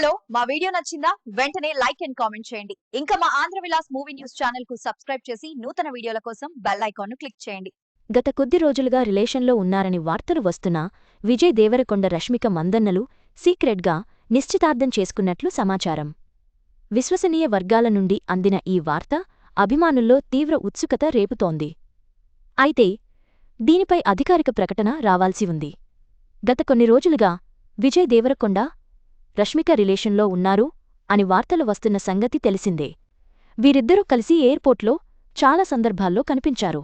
Hello మా video నచ్చిందా? వెంటనే లైక్ అండ్ కామెంట్ చేయండి. ఇంకా మా ఆంధ్ర విలాస్ మూవీ న్యూస్ ఛానల్కు సబ్స్క్రైబ్ చేసి నూతన వీడియోల కోసం బెల్ ఐకాన్ను క్లిక్ చేయండి. గత కొద్ది రోజులుగా రిలేషన్లో ఉన్నారని వార్తలు వస్తున్నా విజయ్ దేవరకొండ రష్మిక మందన్నలు సీక్రెట్గా నిశ్చితార్థం చేసుకున్నట్లు సమాచారం. విశ్వసనీయ వర్గాల నుండి అందిన ఈ వార్త అభిమానుల్లో తీవ్ర ఉత్సుకత రేపుతోంది. అయితే దీనిపై అధికారిక ప్రకటన రావాల్సి ఉంది. గత కొన్ని రోజులుగా విజయ్ దేవరకొండ రష్మిక రిలేషన్లో ఉన్నారు అని వార్తలు వస్తున్న సంగతి తెలిసిందే. వీరిద్దరూ కలిసి ఎయిర్పోర్ట్లో చాలా సందర్భాల్లో కనిపించారు.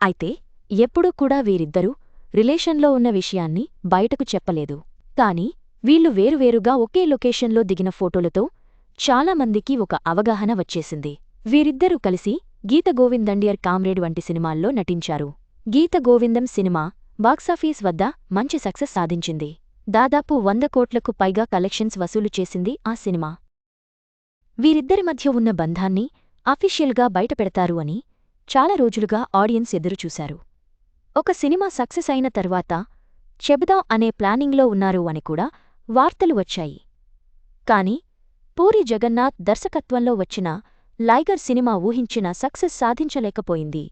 అయితే ఎప్పుడూ కూడా వీరిద్దరూ రిలేషన్లో ఉన్న విషయాన్ని బయటకు చెప్పలేదు. కాని వీళ్ళు వేరువేరుగా ఒకే లొకేషన్లో దిగిన ఫోటోలతో చాలామందికి ఒక అవగాహన వచ్చేసింది. వీరిద్దరూ కలిసి గీత గోవిందండియర్ కామ్రేడ్ వంటి సినిమాల్లో నటించారు. గీత గోవిందం సినిమా బాక్సాఫీస్ వద్ద మంచి సక్సెస్ సాధించింది. దాదాపు వంద కోట్లకు పైగా కలెక్షన్స్ వసూలు చేసింది ఆ సినిమా. వీరిద్దరి మధ్య ఉన్న బంధాన్ని అఫీషియల్గా బయటపెడతారు అని చాలా రోజులుగా ఆడియన్స్ ఎదురుచూశారు. ఒక సినిమా సక్సెస్ అయిన తర్వాత చెబుదాం అనే ప్లానింగ్లో ఉన్నారు అని కూడా వార్తలు వచ్చాయి. కాని పూరి జగన్నాథ్ దర్శకత్వంలో వచ్చిన లైగర్ సినిమా ఊహించిన సక్సెస్ సాధించలేకపోయింది.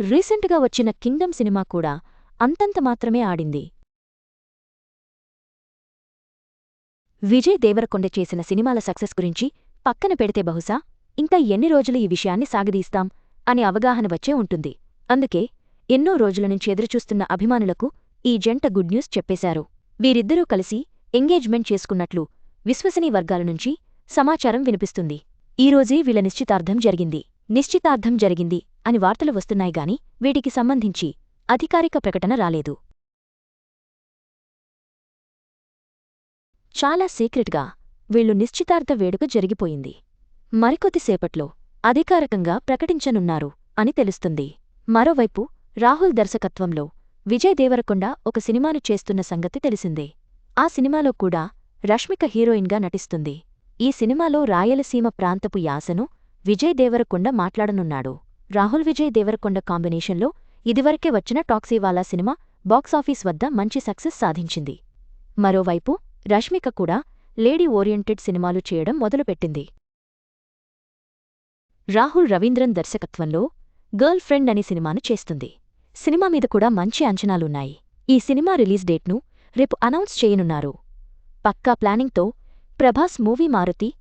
రీసెంట్గా వచ్చిన కింగ్డమ్ సినిమా కూడా అంతంత మాత్రమే ఆడింది. విజయ్ దేవరకొండ చేసిన సినిమాల సక్సెస్ గురించి పక్కన పెడితే బహుశా ఇంకా ఎన్ని రోజులు ఈ విషయాన్ని సాగదీస్తాం అనే అవగాహన వచ్చే ఉంటుంది. అందుకే ఎన్నో రోజుల నుంచి ఎదురుచూస్తున్న అభిమానులకు ఈ జంట గుడ్ న్యూస్ చెప్పేశారు. వీరిద్దరూ కలిసి ఎంగేజ్మెంట్ చేసుకున్నట్లు విశ్వసనీ వర్గాల నుంచి సమాచారం వినిపిస్తుంది. ఈరోజే వీళ్ళ నిశ్చితార్థం జరిగింది. నిశ్చితార్థం జరిగింది అని వార్తలు వస్తున్నాయిగాని వీటికి సంబంధించి అధికారిక ప్రకటన రాలేదు. చాలా సీక్రెట్గా వీళ్ళు నిశ్చితార్థ వేడుక జరిగిపోయింది. మరికొద్దిసేపట్లో అధికారకంగా ప్రకటించనున్నారు అని తెలుస్తుంది. మరోవైపు రాహుల్ దర్శకత్వంలో విజయ్ దేవరకొండ ఒక సినిమాను చేస్తున్న సంగతి తెలిసిందే. ఆ సినిమాలో కూడా రష్మిక హీరోయిన్గా నటిస్తుంది. ఈ సినిమాలో రాయలసీమ ప్రాంతపు యాసను విజయ్ దేవరకొండ మాట్లాడనున్నాడు. రాహుల్ విజయ్ దేవరకొండ కాంబినేషన్లో ఇదివరకే వచ్చిన టాక్సీవాలా సినిమా బాక్సాఫీస్ వద్ద మంచి సక్సెస్ సాధించింది. మరోవైపు రష్మిక కూడా లేడీ ఓరియంటెడ్ సినిమాలు చేయడం మొదలుపెట్టింది. రాహుల్ రవీంద్రన్ దర్శకత్వంలో గర్ల్ ఫ్రెండ్ అనే సినిమాను చేస్తుంది. సినిమా మీద కూడా మంచి అంచనాలున్నాయి. ఈ సినిమా రిలీజ్ డేట్ను రేపు అనౌన్స్ చేయనున్నారు. పక్కా ప్లానింగ్తో ప్రభాస్ మూవీ మారుతి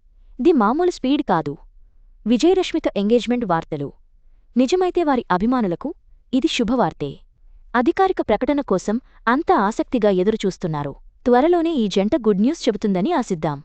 ది మామూలు స్పీడ్ కాదు. విజయరశ్మిక ఎంగేజ్మెంట్ వార్తలు. నిజమైతే వారి అభిమానులకు ఇది శుభవార్తే. అధికారిక ప్రకటన కోసం అంతా ఆసక్తిగా ఎదురుచూస్తున్నారు. త్వరలోనే ఈ జంట గుడ్ న్యూస్ చెబుతుందని ఆశిద్దాం.